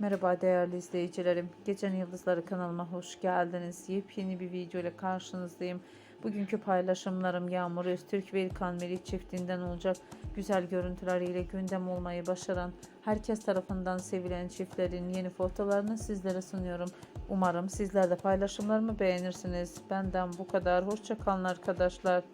Merhaba değerli izleyicilerim. Gecenin Yıldızları kanalıma hoş geldiniz. Yepyeni bir video ile karşınızdayım. Bugünkü paylaşımlarım Yağmur Öztürk ve İlkan Melih çiftinden olacak. Güzel görüntüleriyle gündem olmayı başaran, herkes tarafından sevilen çiftlerin yeni fotolarını sizlere sunuyorum. Umarım sizler de paylaşımlarımı beğenirsiniz. Benden bu kadar. Hoşçakalın arkadaşlar.